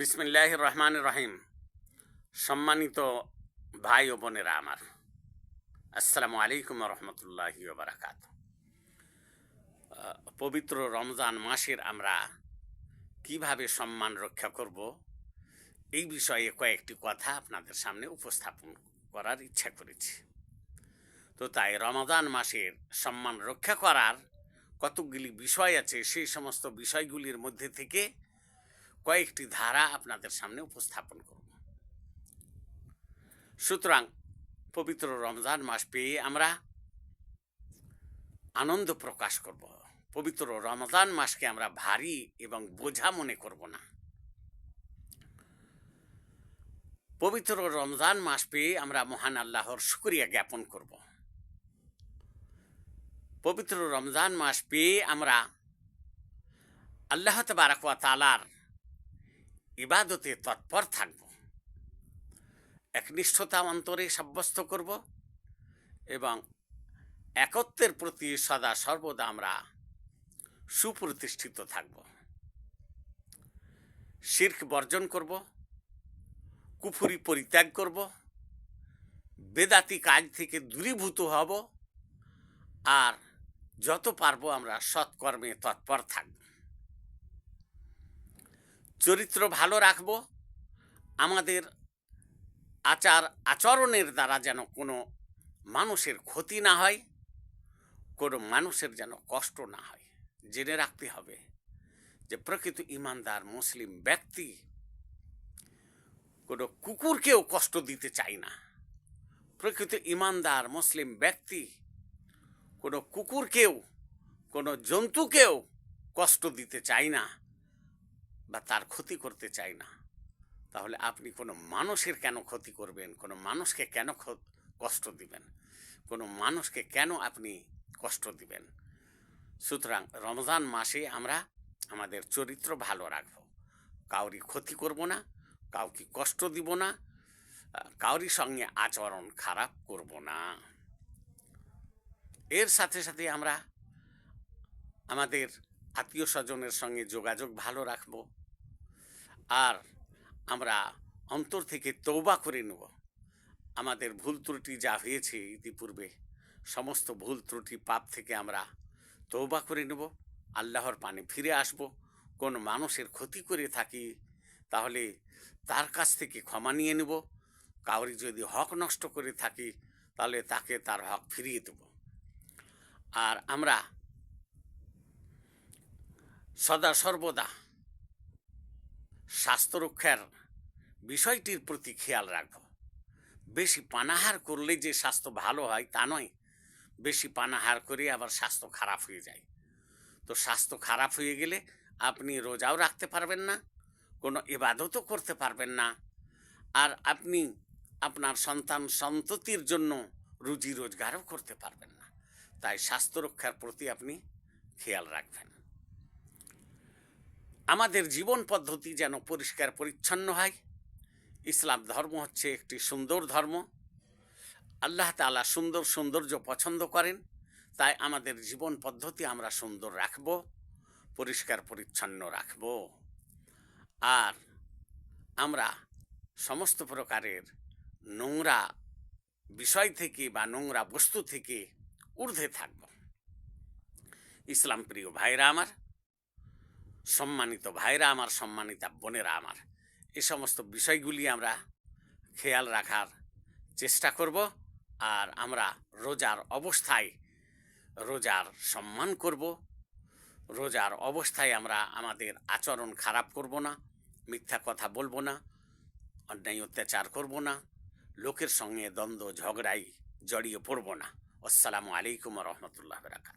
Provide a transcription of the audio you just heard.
বিসমিল্লাহ রহমান রহিম সম্মানিত ভাই ও বোনেরা আমার। আসসালামু আলাইকুম রহমতুল্লাহ বারাকাত পবিত্র রমজান মাসের আমরা কীভাবে সম্মান রক্ষা করব এই বিষয়ে কয়েকটি কথা আপনাদের সামনে উপস্থাপন করার ইচ্ছা করেছি। তো তাই রমজান মাসের সম্মান রক্ষা করার কতকগুলি বিষয় আছে, সেই সমস্ত বিষয়গুলির মধ্যে থেকে কয়েকটি ধারা আপনাদের সামনে উপস্থাপন করব। সুতরাং পবিত্র রমজান মাস পেয়ে আমরা আনন্দ প্রকাশ করব। পবিত্র রমজান মাসকে আমরা ভারী এবং বোঝা মনে করব না। পবিত্র রমজান মাস পেয়ে আমরা মহান আল্লাহর শুক্রিয়া জ্ঞাপন করব। পবিত্র রমজান মাস পেয়ে আমরা আল্লাহ তবারকুয়া তালার ইবাদতে তৎপর থাকব। একনিষ্ঠতা অন্তরে সাব্যস্ত করব এবং একত্বের প্রতি সদা সর্বদা আমরা সুপ্রতিষ্ঠিত থাকব। শির্ক বর্জন করব, কুফুরি পরিত্যাগ করব, বেদাতি কাজ থেকে দূরীভূত হব, আর যত পারব আমরা সৎকর্মে তৎপর থাকব। চরিত্র ভালো রাখব, আমাদের আচার আচরণের দ্বারা যেন কোনো মানুষের ক্ষতি না হয়, কোনো মানুষের যেন কষ্ট না হয়। জেনে রাখতে হবে যে প্রকৃত ইমানদার মুসলিম ব্যক্তি কোনো কুকুরকেও কষ্ট দিতে চায় না। প্রকৃত ইমানদার মুসলিম ব্যক্তি কোনো কুকুরকেও, কোনো জন্তুকেও কষ্ট দিতে চায় না। বা তার ক্ষতি করতে চাই না। তাহলে আপনি কোনো মানুষের কেন ক্ষতি করবেন? কোনো মানুষকে কেন কষ্ট দিবেন? কোনো মানুষকে কেন আপনি কষ্ট দিবেন? সুতরাং রমজান মাসে আমরা আমাদের চরিত্র ভালো রাখব। কাউরি ক্ষতি করব না, কাউকে কষ্ট দিব না কাউরি সঙ্গে আচরণ খারাপ করব না। এর সাথে সাথে আমরা আমাদের আত্মীয় স্বজনের সঙ্গে যোগাযোগ ভালো রাখব। আর আমরা অন্তর থেকে তৌবা করে নেব। আমাদের ভুল ত্রুটি যা হয়েছে ইতিপূর্বে, সমস্ত ভুল ত্রুটি পাপ থেকে আমরা তৌবা করে নেব। আল্লাহর পানে ফিরে আসব। কোন মানুষের ক্ষতি করে থাকি, তাহলে তার কাছ থেকে ক্ষমা নিয়ে নেব। কাউরি যদি হক নষ্ট করে থাকি, তাহলে তাকে তার হক ফিরিয়ে দেব। আর আমরা সদা সর্বদা স্বাস্থ্য রক্ষার বিষয়টির প্রতি খেয়াল রাখব। বেশি পানাহার করলে যে স্বাস্থ্য ভালো হয় তা নয়, বেশি পানাহার করে আবার স্বাস্থ্য খারাপ হয়ে যায়। তো স্বাস্থ্য খারাপ হয়ে গেলে আপনি রোজাও রাখতে পারবেন না, কোনো ইবাদতও করতে পারবেন না। আর আপনি আপনার সন্তান সন্ততির জন্য রুজি রোজগারও করতে পারবেন না। তাই স্বাস্থ্য রক্ষার প্রতি আপনি খেয়াল রাখবেন। আমাদের জীবন পদ্ধতি যেন পরিষ্কার পরিচ্ছন্ন হয়। ইসলাম ধর্ম হচ্ছে একটি সুন্দর ধর্ম। আল্লাহ তাআলা সুন্দর সৌন্দর্য পছন্দ করেন, তাই আমাদের জীবন পদ্ধতি আমরা সুন্দর রাখব, পরিষ্কার পরিচ্ছন্ন রাখব। আর আমরা সমস্ত প্রকারের নোংরা বিষয় থেকে বা নোংরা বস্তু থেকে ঊর্ধ্বে থাকব। ইসলাম প্রিয় ভাইরা আমার সম্মানিত ভাইরা আমার, সম্মানিতা বোনেরা আমার, এই সমস্ত বিষয়গুলি আমরা খেয়াল রাখার চেষ্টা করব আর আমরা রোজার অবস্থায় রোজার সম্মান করব। রোজার অবস্থায় আমরা আমাদের আচরণ খারাপ করব না, মিথ্যা কথা বলব না, অন্যায় অত্যাচার করব না, লোকের সঙ্গে দ্বন্দ্ব, ঝগড়াই জড়িয়ে পড়ব না। আসসালামু আলাইকুম রহমতুল্লাহ রাখা